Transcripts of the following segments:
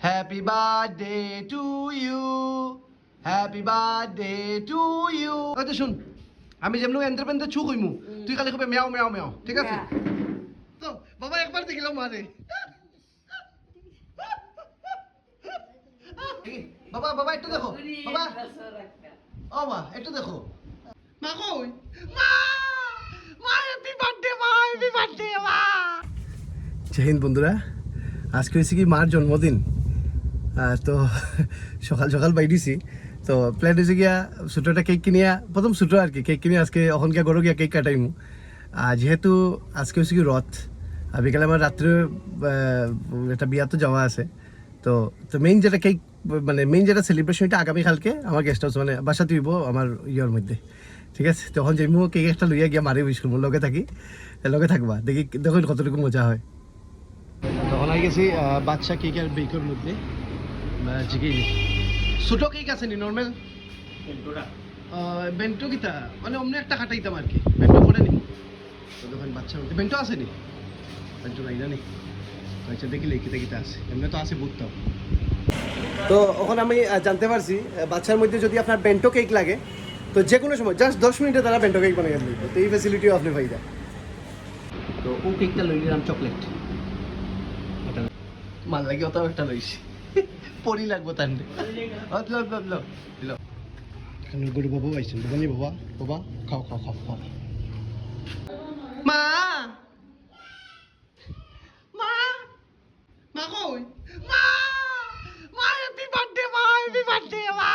Happy birthday to you happy birthday to you আচ্ছা শুন আমি যেমন এন্টার পেন্তে ছু কইমু তুই খালি কবে মেয়াও মেয়াও মেয়াও ঠিক আছে? তো বাবা একবার দেখিলাম মারে। বাবা বাবা একটু দেখো। বাবা। ও মা একটু দেখো। মা কই? মা! মা হ্যাপি বার্থডে মা হ্যাপি বার্থডে মা! জয় হিন্দ বন্ধুরা আজকে হয়েছে কি মার জন্মদিন? তো সকাল সকাল বাইরেছি তো প্ল্যান হয়েছে গিয়া ছোটো একটা কেক কিনিয়া, প্রথম ছোটো আর কি কেক কিনে, আজকে অখন গিয়া গরু গিয়া কেক কাটাইমু। আর যেহেতু আজকে হয়েছে কি রথ আর বিকালে আমার রাত্রে একটা বিয়া তো যাওয়া আছে। তো তো মেইন যেটা কেক মানে মেইন যেটা সেলিব্রেশন এটা আগামীকালকে আমার গেস্ট হাউস মানে বাসা তুইব আমার ইয়ের মধ্যে। ঠিক আছে? তখন যাইমু কেক একটা লইয়া গিয়া মারি উইশ লগে থাকি। লগে থাকবা, দেখি, দেখুন কতটুকু মজা হয়। তখন গেছি বাচ্চা কেক আর বেকের মধ্যে। জিকে ছোট কেক আছে নি নর্মাল বেন্টো কিতা? মানে অমনি একটা কাটাইতাম আর কি। বেন্টো করে নি? দোকান বাচ্চার মধ্যে বেন্টো আছে নি? বেন্টো নাই জানি আচ্ছা দেখিলে কিতা কিতা আছে। এমনি তো আছে বুঝতাম তো। এখন আমি জানতে পারছি বাচ্চার মধ্যে যদি আপনার বেন্টো কেক লাগে তো যে কোনো সময় জাস্ট দশ মিনিটে তারা বেন্টো কেক বানিয়ে দিবে তো এই ফেসিলিটিও আপনি পাই যায় তো ও কেকটা লই নিলাম চকলেট মাল লাগে অত একটা লইছি। পরি লাগবো গরু বাবু আইছেন বাবা বাবা। খাও খাও খাও খাও। মা! মা! মা কই? মা! মা হ্যাপি বার্থডে মা হ্যাপি বার্থডে মা!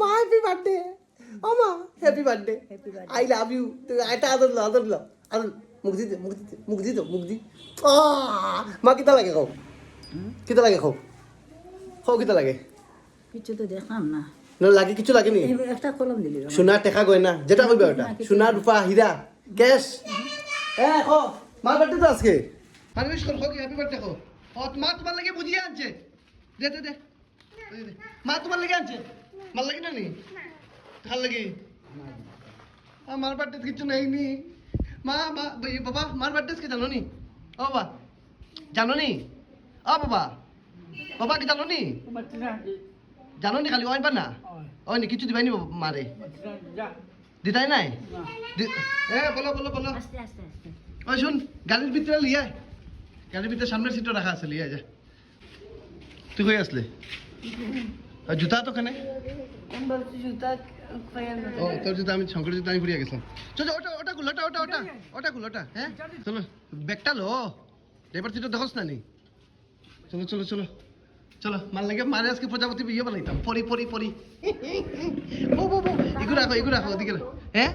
মা হ্যাপি বার্থডে ও মা happy birthday I love you তুই এটা আদর লো আদর লো। আদর মুখ দিতে মুখ দিতে মুখ দিত মুখ দি। মা কিতা লাগে খাও? কিতা লাগে খাও? খাও কিতা লাগে। কিছু তো দেখলাম না। না লাগে কিছু লাগেনি। একটা কলম দিলি সোনা টেকা গয়না যেটা কইবা ওটা সোনা রূপা হীরা ক্যাশ এ খো মার বার্থডে তো আজকে। আর কর কি? হ্যাপি বার্থডে খো ও মা তোমার লাগে বুঝিয়ে আনছে। দে দে দে। মা তোমার লাগে আনছে। মার লাগে না নি? ভালো লাগে? আমার বার্থডে কিছু নাই নি? মা মা বাবা মার বার্থডে কে জানো নি ও বাবা। জানো নি ও বাবা। বাবা কি জানো নি জানো নি খালি ওইবার না ওই নি কিছু দিবাই নি মারে দিতাই নাই? এ, বলো বলো বলো। ওই শুন, গাড়ির ভিতরে লিয়ে গাড়ির ভিতরে সামনের সিটও রাখা আছে, লিয়ে যা। তুই কই আসলে? জুতা তো খানে ও, তোর জুতা আমি শঙ্কর জুতা আমি ফুরিয়ে গেছিলাম। চলো ওটা ওটা খুল, ওটা ওটা ওটা। ওটা খুল হ্যাঁ? চলো, ব্যাগটা লো। ড্রাইভার সিটও দেখোস না নি? চলো চলো চলো। চলো, মাল লাগে মারে আজকে প্রজাপতি ইয়ে বানাইতাম। পরি পরি পরি। বো বো বো এগুলো রাখো এগুলো রাখো ওদিকে। হ্যাঁ?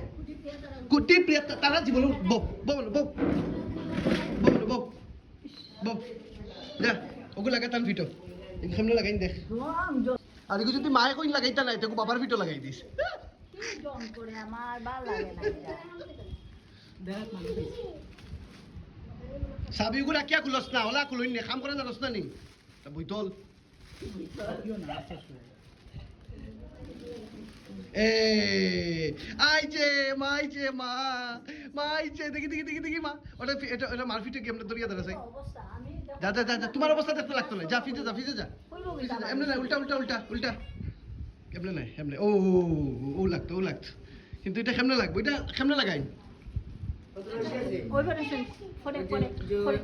কুটি প্রিয়া তারা জীবন বো বো বো বো বো বো যা, ওগুলো লাগাই তার ভিটো এখানে লাগাই, দেখ। আর এগুলো যদি মায়ে কইন লাগাইতা নাই তোকে বাবার ভিটো লাগাই দিস। লাগে সাবি ওগুলো কিয়া খুলস না, ওলা খুলইন, কাম করে জানস না নি? এ আইছে মা আইছে মা মা আইছে দেখি দেখি দেখি দেখি মা। ওটা এটা এটা মার ফিটে কেমনে দরিয়া ধরে সাই অবস্থা, আমি দেখ- যা যা যা যা, তোমার অবস্থা দেখতে লাগতো না। যা ফিজে যা ফিজে যা? এমনে না উল্টা উল্টা উল্টা উল্টা। কেমনে নাই এমনে। ও ও, লাগতো ও লাগতো। কিন্তু এটা কেমনে লাগবে? এটা কেমনে লাগাই।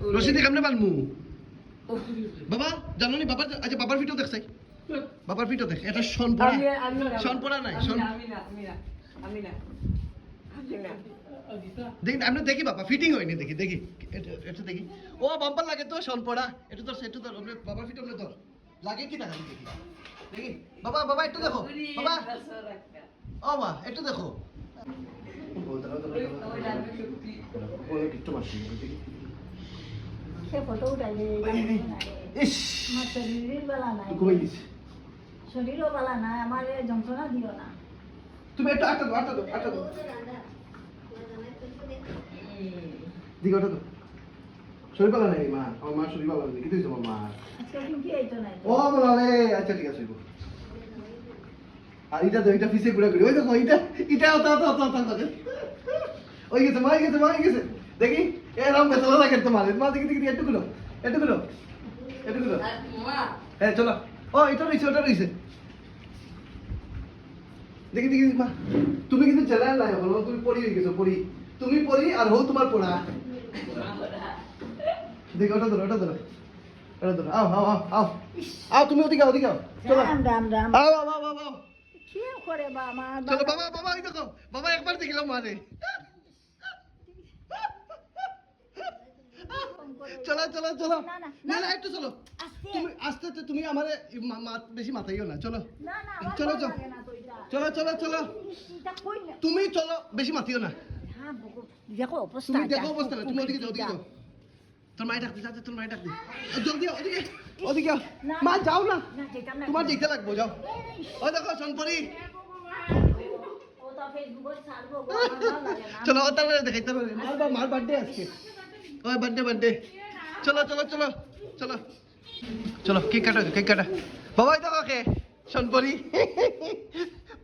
রশিদি কেমনে বানমু বাবা জানো নি বাবার আচ্ছা বাবার ভিডিও দেখ চাই। বাবার ভিডিও দেখ এটা শন পড়া শন পড়া নাই শন দেখি আমরা দেখি বাবা ফিটিং হয়নি দেখি দেখি। এটা- দেখি। ও বাম্পার লাগে তো শন পড়া এটা তো সেটু তো আমরা বাবার ভিডিও আমরা ধর লাগে কি না দেখি। দেখি। বাবা বাবা একটু দেখো। বাবা। ও মা একটু দেখো। দেখি। সে ফটো উঠাইলে ইস। আমার শরীরের বেলা নাই। শরীরও বেলা নাই আমার যন্ত্রণা দিও না। তুমি একটু আটটা দাও আটটা দাও আটটা দাও। দিকে ওটা দাও। শরীর পালা নাই মা। আমার মা শরীর পালা নেই কি দিয়েছে আমার মা। ও বলালে আচ্ছা ঠিক আছে। আর এটা তো এটা ফিসে ঘুরে ঘুরে। ওই দেখো এটা এটা ওটা ওটা ওটা ওটা ওই গেছে মা গেছে মা গেছে। দেখি এরকম বেতলা লাগে তোমার মা দেখি দেখি একটু গুলো একটু গুলো এটুকু দাও হ্যাঁ চলো। ও এটা রয়েছে ওটা রয়েছে। দেখি দেখি মা। তুমি কিন্তু জেলায় নাই হলো তুমি পড়ি হয়ে গেছো পড়ি। তুমি পড়ি আর হো তোমার পড়া। দেখি ওটা ধরো ওটা ধরো ওটা ধরো। আও আও আও আও। আও তুমি ওদিকে আও, ওদিকে আও। চলো। রাম রাম রাম। আও আও আও আও, কি করে বাবা বাবা। বাবা ওই দেখো বাবা একবার দেখিলাম মারে চলো চলো চলো। না, না, একটু চলো। তুমি আস্তে আস্তে তুমি আমারে বেশি মাথাইও না চলো। চলো, চলো। চলো চলো চলো। তুমি চলো বেশি মাতিও না। দেখো অবস্থা তুমি দেখো অবস্থা না তুমি ওদিকে যাও ওদিকে যাও। তোর মাই ডাকতে যাচ্ছে তোর মাই ডাকতে জলদি আও, ওদিকে ওদিকে মা যাও না। তোমার যেতে লাগবো যাও। ও দেখো সোনপরি। চলো ও তাহলে দেখাইতে পারে মার বার্থডে আজকে। ওই বার্থডে বার্থডে চলো চলো চলো চলো। চলো কেক কাটো কেক কাটা। বাবা ওই দেখো কে? সোনপরি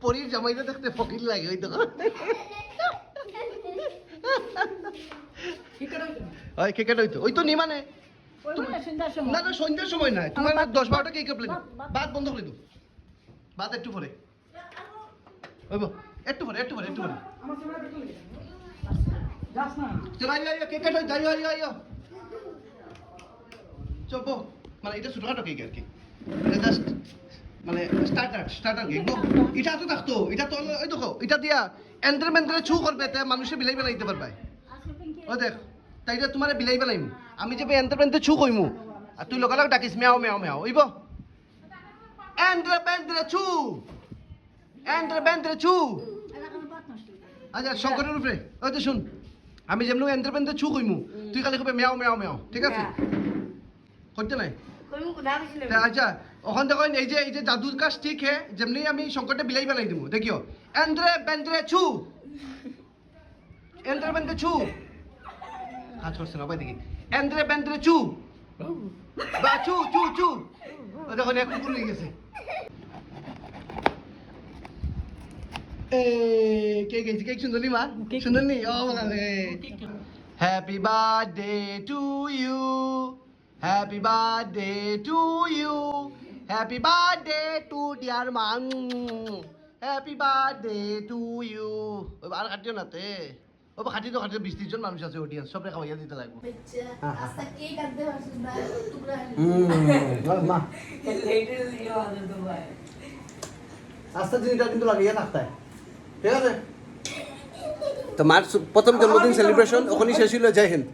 পরির জামাইটা দেখতে ফকির লাগে ওই দেখো। ওই কেক কাটা ওই তো। ওই তো নি মানে সময়। না না সন্ধ্যার সময় নাই তোমার বাদ- দশ বারোটা কেক কাটলে বাদ- বন্ধ করে দাও। বাদ একটু পরে। ওই বো, একটু পরে একটু পরে একটু পরে। চলো আইও আইও কেক কাটো যাইও আইও আইও। মানে এটা ছোটখাটো কেক আর কি। জাস্ট মানে স্টার্টার স্টার্টার কেক এটা তো থাকতো, এটা তো ওই দেখো, এটা দিয়া এন্টার মেন্টারে ছু করবে, তে মানুষে বিলাই বেলাইতে পারবে। ও দেখ, তাই এটা তোমার বিলাই বেলাইম। আমি যে এন্টার মেন্টারে ছু কইমু, আর তুই লগালগ ডাকিস মেও মেও মেও ওইব। এন্টার মেন্টারে ছু এন্টার মেন্টারে ছু। আচ্ছা শঙ্করের উপরে, ওই তো শুন। আমি যেমন এন্টার মেন্টারে ছু কইমু তুই খালি কবে মেও মেও মেও ঠিক আছে? করতে নাই? আচ্ছা ওখান দেখো এই যে এই যে জাদুর কাজ ঠিক হে যেমনি আমি শঙ্করটা বিলাই বেলাই দিব দেখিও এন্দ্রে বেন্দ্রে ছু এন্দ্রে বেন্দ্রে ছু কাজ করছে না ভাই দেখি। এন্দ্রে বেন্দ্রে ছু বা ছু ছু ছু ও দেখো এক কুকুর হয়ে গেছে এ কে গেছে কে সুন্দর নি মা সুন্দর নি ও happy birthday to you happy birthday to you happy birthday to dear মা হ্যাপি বার্থডে টু ইউ ওই আর কাটিও না তে। ও খাটি তো খাটি বিশ ত্রিশ জন মানুষ আছে অডিয়েন্স সবরে খাওয়াইয়া দিতে লাগবো। মা। আস্তে দিনটা কিন্তু লাগিয়ে থাকতে ঠিক আছে? তো মার্চ প্রথম জন্মদিন সেলিব্রেশন ওখানেই শেষ হলো জয় হিন্দ।